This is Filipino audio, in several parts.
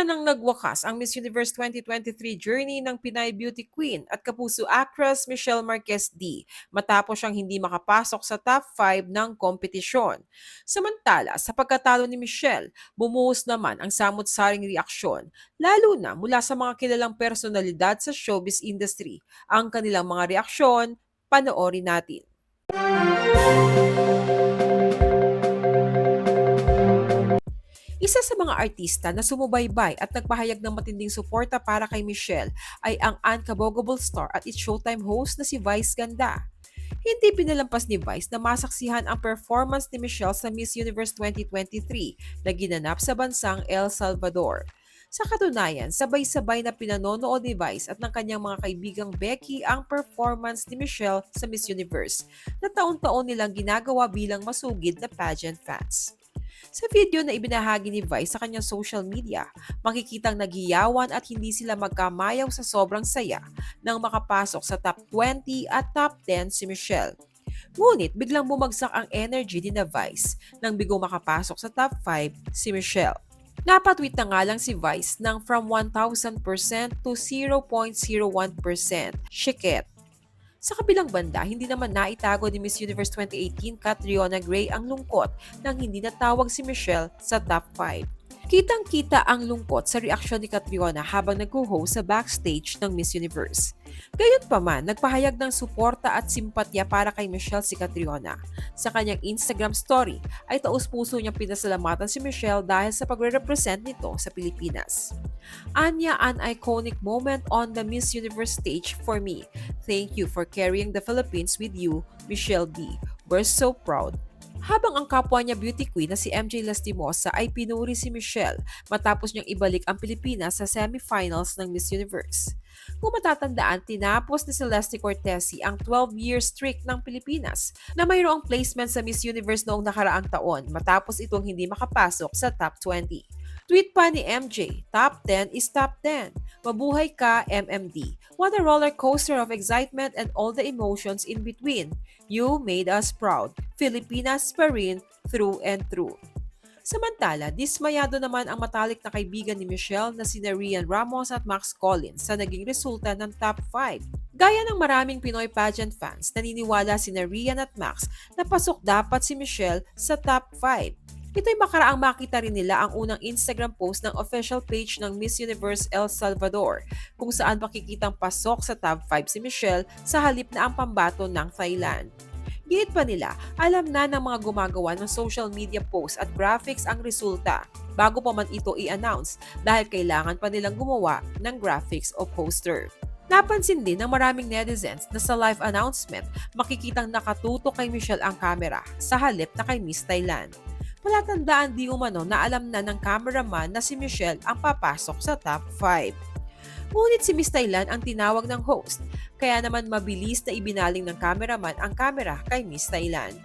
Tuluyan ng nagwakas ang Miss Universe 2023 journey ng Pinay Beauty Queen at kapuso actress Michelle Marquez D matapos siyang hindi makapasok sa top 5 ng kompetisyon. Samantala, sa pagkatalo ni Michelle, bumuhos naman ang samot-saring reaksyon, lalo na mula sa mga kilalang personalidad sa showbiz industry. Ang kanilang mga reaksyon, panoorin natin. Isa sa mga artista na sumubaybay at nagpahayag ng matinding suporta para kay Michelle ay ang unkabogable star at its Showtime host na si Vice Ganda. Hindi pinalampas ni Vice na masaksihan ang performance ni Michelle sa Miss Universe 2023 na ginanap sa bansang El Salvador. Sa katunayan, sabay-sabay na pinanonood ni Vice at ng kanyang mga kaibigang Becky ang performance ni Michelle sa Miss Universe na taon-taon nilang ginagawa bilang masugid na pageant fans. Sa video na ibinahagi ni Vice sa kanyang social media, makikitang naghiyawan at hindi sila magkamayaw sa sobrang saya nang makapasok sa top 20 at top 10 si Michelle. Ngunit biglang bumagsak ang energy ni na Vice nang bigo makapasok sa top 5 si Michelle. Napatweet na nga lang si Vice ng from 1,000% to 0.01%. Shiket. Sa kabilang banda, hindi naman naitago ni Miss Universe 2018 Catriona Gray ang lungkot nang hindi natawag si Michelle sa top 5. Kitang-kita ang lungkot sa reaksyon ni Catriona habang nag-host sa backstage ng Miss Universe. Gayunpaman, nagpahayag ng suporta at simpatya para kay Michelle si Catriona. Sa kanyang Instagram story ay taus-puso niyang pinasalamatan si Michelle dahil sa pagre-represent nito sa Pilipinas. Anya, an iconic moment on the Miss Universe stage for me. Thank you for carrying the Philippines with you, Michelle D. We're so proud habang ang kapwa niya beauty queen na si MJ Lastimosa ay pinuri si Michelle matapos niyang ibalik ang Pilipinas sa semifinals ng Miss Universe. Kung matatandaan, tinapos ni Celeste Cortesi ang 12-year streak ng Pilipinas na mayroong placement sa Miss Universe noong nakaraang taon matapos itong hindi makapasok sa top 20. Tweet pa ni MJ, Top 10 is top 10. Mabuhay ka, MMD. What a roller coaster of excitement and all the emotions in between. You made us proud. Filipinas pa rin through and through. Samantala, dismayado naman ang matalik na kaibigan ni Michelle na sina Rian Ramos at Max Collins sa naging resulta ng top 5. Gaya ng maraming Pinoy pageant fans, naniniwala sina Rian at Max na pasok dapat si Michelle sa top 5. Ito'y makaraang makita rin nila ang unang Instagram post ng official page ng Miss Universe El Salvador kung saan makikitang pasok sa top 5 si Michelle sa halip na ang pambato ng Thailand. Gihit pa nila, alam na ng mga gumagawa ng social media posts at graphics ang resulta bago pa man ito i-announce dahil kailangan pa nilang gumawa ng graphics o poster. Napansin din ng maraming netizens na sa live announcement makikitang nakatutok kay Michelle ang camera sa halip na kay Miss Thailand. Palatandaan di umano na alam na ng cameraman na si Michelle ang papasok sa top 5. Ngunit si Miss Thailand ang tinawag ng host, kaya naman mabilis na ibinaling ng cameraman ang camera kay Miss Thailand.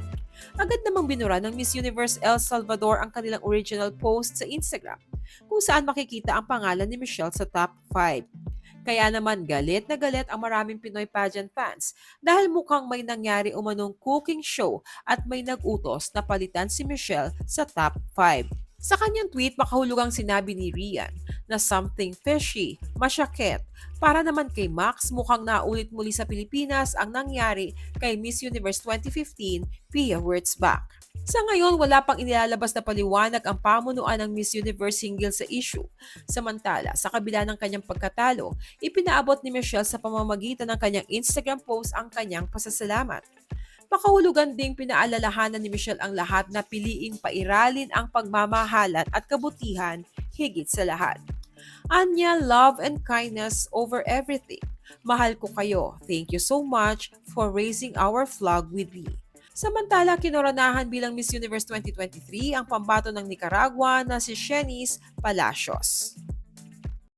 Agad namang binura ng Miss Universe El Salvador ang kanilang original post sa Instagram, kung saan makikita ang pangalan ni Michelle sa top 5. Kaya naman galit na galit ang maraming Pinoy pageant fans dahil mukhang may nangyari umanong cooking show at may nagutos na palitan si Michelle sa top 5. Sa kanyang tweet, makahulugang sinabi ni Rian na something fishy, masyakit. Para naman kay Max, mukhang naulit muli sa Pilipinas ang nangyari kay Miss Universe 2015, Pia Wurtzbach. Sa ngayon, wala pang inilalabas na paliwanag ang pamunuan ng Miss Universe hinggil sa issue. Samantala, sa kabila ng kanyang pagkatalo, ipinaabot ni Michelle sa pamamagitan ng kanyang Instagram post ang kanyang pasasalamat. Makahulugan ding pinaalalahanan ni Michelle ang lahat na piliing pairalin ang pagmamahalan at kabutihan higit sa lahat. Anya, love and kindness over everything. Mahal ko kayo. Thank you so much for raising our flag with me. Samantala, kinoranahan bilang Miss Universe 2023 ang pambato ng Nicaragua na si Shenice Palacios.